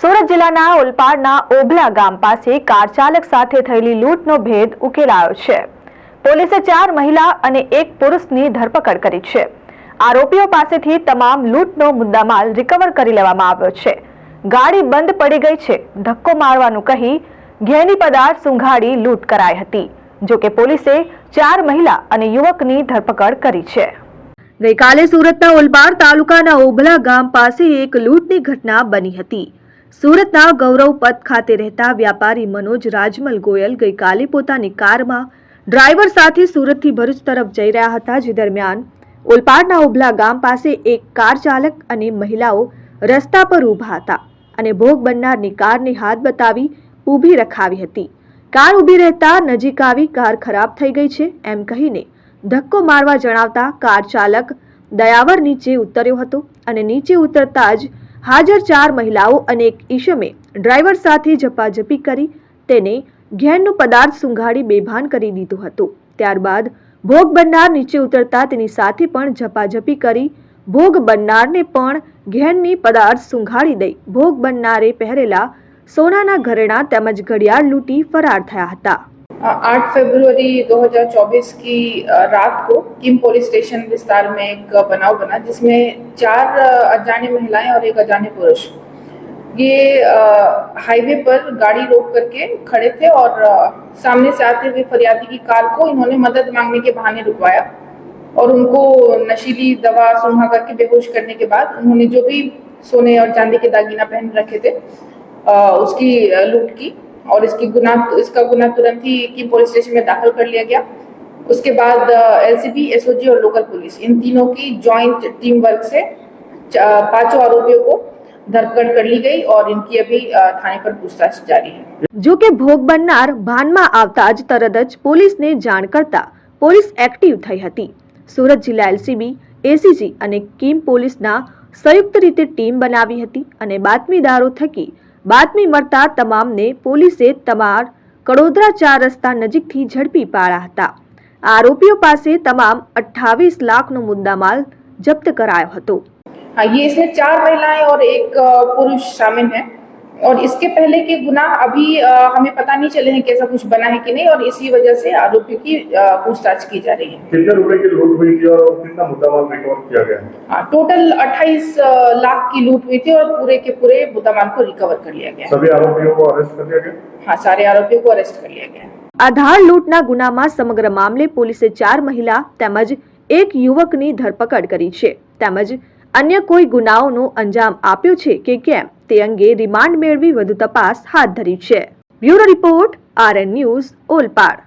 સુરત જિલ્લાના ઓલપાડના ઓભલા ગામ પાસે કાર ચાલક સાથે થયેલી લૂંટનો ભેદ ઉકેલાયો છે. પોલીસે ચાર મહિલા અને એક પુરુષની ધરપકડ કરી છે. આરોપીઓ પાસેથી તમામ લૂંટનો મુદ્દામાલ રિકવર કરી લેવામાં આવ્યો છે. ગાડી બંધ પડી ગઈ છે. ધક્કો મારવાનું કહી ઘેની પદાર્થ સુંઘાડી લૂંટ કરાઈ હતી જોકે પોલીસે ચાર મહિલા અને યુવકની ધરપકડ કરી છે. ગઈકાલે સુરતના ઓલપાડ તાલુકાના ઓભલા ગામ પાસે એક લૂંટની ઘટના બની હતી. સુરતના ગૌરવ પથ ખાતે રહેતા વ્યાપારી મનોજ રાજમલ ગોયલ ગઈકાલે પોતાની કારમાં ડ્રાઈવર સાથે સુરતથી ભરૂચ તરફ જઈ રહ્યા હતા, જે દરમિયાન ઓલપાડના ઉભલા ગામ પાસે એક કાર ચાલક અને મહિલાઓ રસ્તા પર ઊભા હતા અને ભોગ બનનારની કારને હાથ બતાવી ઊભી રખાવી હતી. કાર ઊભી રહેતા નજીક આવી કાર ખરાબ થઈ ગઈ છે એમ કહીને ધક્કો મારવા જણાવતા કાર ચાલક દયાવર નીચે ઉતર્યો હતો અને નીચે ઉતરતા જ હાજર ચાર મહિલાઓ અને એક ઈશમે ડ્રાઈવર સાથે ઝપાઝપી કરી તેને ઘેરનો પદાર્થ સુંઘાડી બેભાન કરી દીધું હતું. ત્યારબાદ ભોગ બનનાર નીચે ઉતરતા તેની સાથે પણ ઝપાઝપી કરી ભોગ બનનારને પણ ઘેરની પદાર્થ સુંઘાડી દઈ ભોગ બનનારે પહેરેલા સોનાના ઘરેણા તેમજ ઘડિયાળ લૂંટી ફરાર થયા હતા. आठ फरवरी 2024 की रात को किम पुलिस स्टेशन विस्तार में एक बनाव बना, जिसमें चार अजाने महिलाएँ और एक अजाने पुरुष। ये हाईवे पर गाड़ी रोक करके खड़े थे और सामने से आते हुए फरियादी की कार को इन्होंने मदद मांगने के बहाने रुकवाया और उनको नशीली दवा, सूंघा करके बेहोश करने के बाद उन्होंने जो भी सोने और चांदी के दागिना पहन रखे थे उसकी लूट की। और इसकी गुना इसका गुना तुरंत ही की पुलिस स्टेशन में दाखिल कर लिया गया उसके बाद एलसीबी एसओजी और लोकल पुलिस इन तीनों की जॉइंट टीम वर्क से च- पांचों आरोपियों को धरपकड़ कर ली गई और इनकी अभी अ, थाने पर पूछताछ जारी है જો કે ભોગ બનનાર ભાનમાં આવતા જ તરત જ પોલીસને જાણ કરતા પોલીસ એક્ટિવ થઈ હતી સુરત જિલ્લા એલસીબી એસીજી અને કિમ પોલીસના સંયુક્ત રીતે ટીમ બનાવી હતી અને બાતમીદારો થકી બાતમી મળતા તમામને પોલીસે તમાર કડોદરા ચાર રસ્તા નજીકથી ઝડપી પાડ્યા હતા આરોપીઓ પાસે તમામ અઠ્ઠાવીસ લાખનો મુદ્દામાલ જપ્ત કરાયો હતો हाँ ये इसमें चार महिलाएं और एक अ, पुरुष शामिल हैं और इसके पहले के गुना अभी अ, हमें पता नहीं चले हैं कैसा कुछ बना है कि नहीं और इसी वजह से आरोपियों की अ, पूछताछ की जा रही है कितने रुपए की लूट हुई थी और कितना मुद्दामाल रिकवर किया गया हाँ, टोटल 28 लाख की लूट हुई थी और पूरे के पूरे मुद्दामाल को रिकवर कर लिया गया है। सभी आरोपियों को अरेस्ट कर लिया गया हाँ सारे आरोपियों को अरेस्ट कर लिया गया है આધાર લૂંટના ગુનામાં સમગ્ર મામલે પોલીસે ચાર મહિલા તેમજ એક યુવકની ધરપકડ કરી છે તેમજ અન્ય કોઈ ગુનાઓનો અંજામ આપ્યો છે કે કેમ તે અંગે રિમાન્ડ મેળવી વધુ તપાસ હાથ ધરી છે. Bureau report RN news Olpad.